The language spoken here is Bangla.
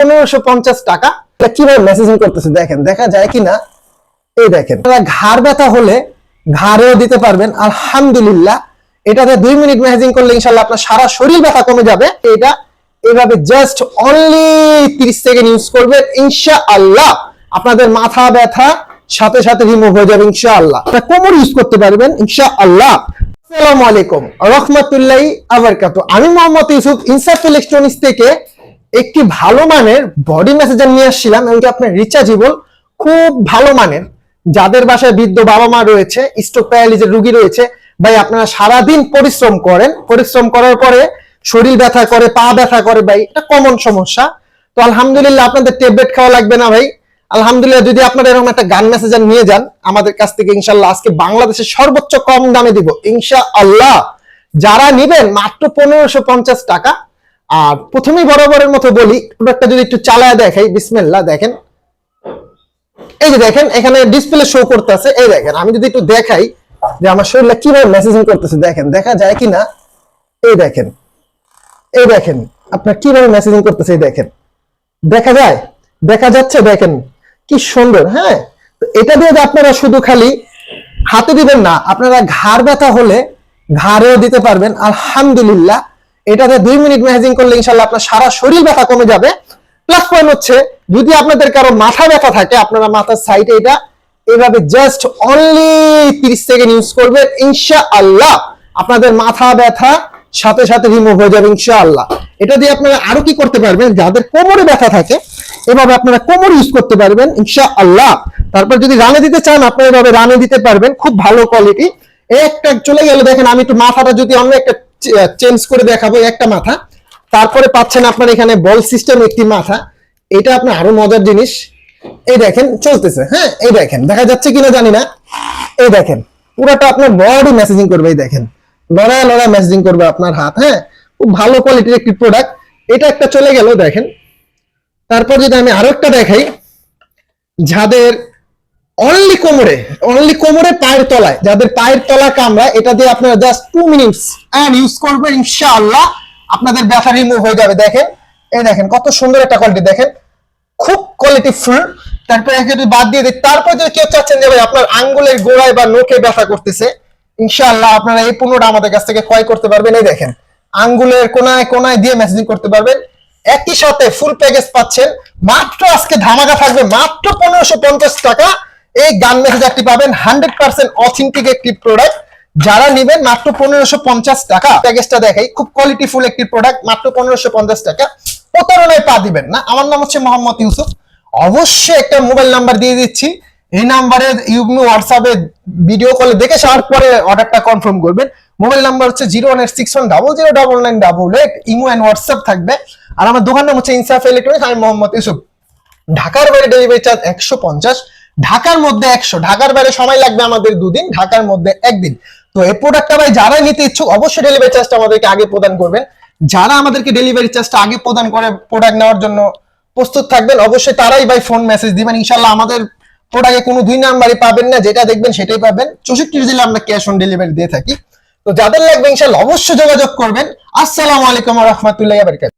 পনেরোশো পঞ্চাশ টাকা। এটা কীভাবে মেসেজিং করতেছে দেখেন, দেখা যায় কিনা? এই দেখেন আপনারা ঘাড় ব্যথা হলে ঘাড়েও দিতে পারবেন। আলহামদুলিল্লাহ, এটাতে দুই মিনিট মেসেজিং করলে ইনশাল্লাহ আপনার সারা শরীর ব্যথা কমে যাবে। এটা এভাবে জাস্ট অনলি সেকেন্ড ইউজ করবেন ইনশা আল্লাহ আপনাদের মাথা ব্যথা সাথে সাথে রিমুভ হয়ে যাবে ইনশা আল্লাহ কোমর ইউজ করতে পারবেন ইনশা আল্লাহ আসসালামু আলাইকুম, রহমতুল্লাহি আবরকাত। আমি মোহাম্মদ ইউসুফ ইনসাফ ইলেকট্রনিক্স থেকে একটি ভালো মানের বডি মেসেজার নিয়ে আসছিলাম, এমনকি আপনার রিচার্জেবল খুব ভালো মানের। যাদের বাসায় বৃদ্ধ বাবা মা রয়েছে স্ট্রোক প্যারালিজের রোগী রয়েছে, ভাই আপনারা সারাদিন পরিশ্রম করেন। পরিশ্রম করার পরে শরীর ব্যথা করে, পা ব্যথা করে, ভাই, এটা কমন সমস্যা। তো আলহামদুলিল্লাহ আপনাদের ট্যাবলেট খাওয়া লাগবে না, ভাই। আলহামদুলিল্লাহ, যদি আপনারা এরকম একটা গান মেসেজার নিয়ে যান, আমাদের কাছ থেকে ইনশাল্লাহ আজকে বাংলাদেশের সর্বোচ্চ কম দামে দিব। ইনশা আল্লাহ যারা নিবেন মাত্র পনেরোশো টাকা আর প্রথমেই বরাবরের মতো বলি প্রোডাক্টটা যদি একটু চালায় দেখাই, বিসমিল্লাহ, দেখেন। এই যে দেখেন, এখানে ডিসপ্লে শো করতেছে। এই দেখেন, আমি যদি একটু দেখাই যে আমার শরীরটা কীভাবে মেসেজিং করতেছে, দেখেন, দেখা যায় কিনা? এই দেখেন এই দেখেন, আপনার কীভাবে মেসেজিং করতেছে, এই দেখেন। দেখা যায়? দেখা যাচ্ছে, দেখেন, কি সুন্দর হ্যাঁ? এটা দিয়ে আপনারা শুধু খালি হাতে দিবেন না, আপনারা ঘাড় ব্যথা হলে ঘাড়েও দিতে পারবেন, আলহামদুলিল্লাহ। এটাতে দুই মিনিট মেসেজিং করলে ইনশাল্লাহ আপনার সারা শরীর ব্যথা কমে যাবে। প্লাস পয়েন্ট হচ্ছে, যদি আপনাদের কারও মাথা ব্যথা থাকে, আপনারা মাথার সাইডে এটা এভাবে জাস্ট অনলি তিরিশ সেকেন্ড ইউজ করবেন ইনশা আল্লাহ আপনাদের মাথা ব্যথা সাথে সাথে রিমুভ হয়ে যাবে, ইনশাআল্লাহ। এটা দিয়ে আপনারা আরও কি করতে পারবেন? যাদের কোমরে ব্যথা থাকে, এভাবে আপনারা কোমর ইউজ করতে পারবেন, ইনশাআল্লাহ। তারপর যদি রানে দিতে চান, আপনারা এভাবে রানে দিতে পারবেন, খুব ভালো কোয়ালিটি একটা চলে গেল দেখেন, আমি একটু মাথাটা যদি অন্য একটা চেঞ্জ করে দেখাবো একটা মাথা। তারপরে পাচ্ছেন আপনার এখানে বল সিস্টেম একটি মাথা। এটা আপনার আরও মজার জিনিস। এই দেখেন, চলতেছে হ্যাঁ? এই দেখেন, দেখা যাচ্ছে কিনা জানি না। এই দেখেন, পুরোটা আপনার বডি মেসেজিং করবে, এই দেখেন। লড়ায় লড়ায় মেসেজিং করবে আপনার হাত হ্যাঁ? খুব ভালো কোয়ালিটির একটি প্রোডাক্ট এটা একটা চলে গেল, দেখেন। তারপর যদি আমি আরও একটা দেখাই, যাদের অনলি কোমরে অনলি কোমরে পায়ের তলায়। যাদের পায়ের তলা কামড়া এটা দিয়ে আপনারা just two minutes and use করবেন, ইনশাআল্লাহ আপনাদের ব্যথা রিমুভ হয়ে যাবে। দেখেন, এই দেখেন, কত সুন্দর একটা কোয়ালিটি দেখেন, খুব কোয়ালিটি ফুল তারপরে যদি বাদ দিয়ে দিই, তারপর যদি কেউ চাচ্ছেন যে ভাই আপনার আঙ্গুলের গোড়ায় বা নোকে ব্যথা করতেছে, ইনশাআল্লাহ আপনারা এই পণ্যটা আমাদের কাছ থেকে ক্রয় করতে পারবেন। এই দেখেন, আঙ্গুলের কোনায় কোনায় দিয়ে মেসেজিং করতে পারবেন। একই সাথে ফুল প্যাকেজ পাচ্ছেন। মাত্র আজকে ধামাকা থাকবে মাত্র পনেরোশো পঞ্চাশ টাকা। এই গান মেসেজারটি পাবেন হান্ড্রেড পার্সেন্ট অথেন্টিক একটি প্রোডাক্ট যারা নেবেন মাত্র পনেরোশো পঞ্চাশ টাকা। প্যাকেজটা দেখাই, খুব কোয়ালিটি ফুল একটি প্রোডাক্ট মাত্র পনেরোশো পঞ্চাশ টাকা। প্রতারণায় পা দিবেন না। আমার নাম হচ্ছে মোহাম্মদ ইউসুফ। অবশ্যই একটা মোবাইল নাম্বার দিয়ে দিচ্ছি। এই নাম্বারে ইউমি হোয়াটসঅ্যাপে ভিডিও কলে দেখে সারার পরে অর্ডারটা কনফার্ম করবেন। মোবাইল নাম্বার হচ্ছে zero one eight six one double zero double nine double eight imo and WhatsApp থাকবে। আর আমার দোকান নাম হচ্ছে ইনসাফ ইলেকট্রনিক্স। আমি মোহাম্মদ ইউসুফ। ঢাকার বাইরে ডেলিভারি চার্জ একশো পঞ্চাশ। ঢাকার মধ্যে একশো, ঢাকার বাইরে সময় লাগবে আমাদের দুদিন, ঢাকার মধ্যে একদিন। তো এই প্রোডাক্টটা ভাই যারা নিতে ইচ্ছুক, অবশ্যই ডেলিভারি চার্জটা আমাদেরকে আগে প্রদান করবেন। যারা আমাদেরকে ডেলিভারি চার্জটা আগে প্রদান করে প্রোডাক্ট নেওয়ার জন্য প্রস্তুত থাকবেন, অবশ্যই তারাই ভাই ফোন মেসেজ দিবেন। ইনশাল্লাহ আমাদের প্রোডাক্টে কোনো দুই নাম্বারই পাবেন না, যেটা দেখবেন সেটাই পাবেন। চৌষট্টি জেলা আমরা ক্যাশ অন ডেলিভারি দিয়ে থাকি। তো যাদের লাগবে ইনশাল্লাহ অবশ্যই যোগাযোগ করবেন। আসসালামু আলাইকুম রহমতুল্লাহ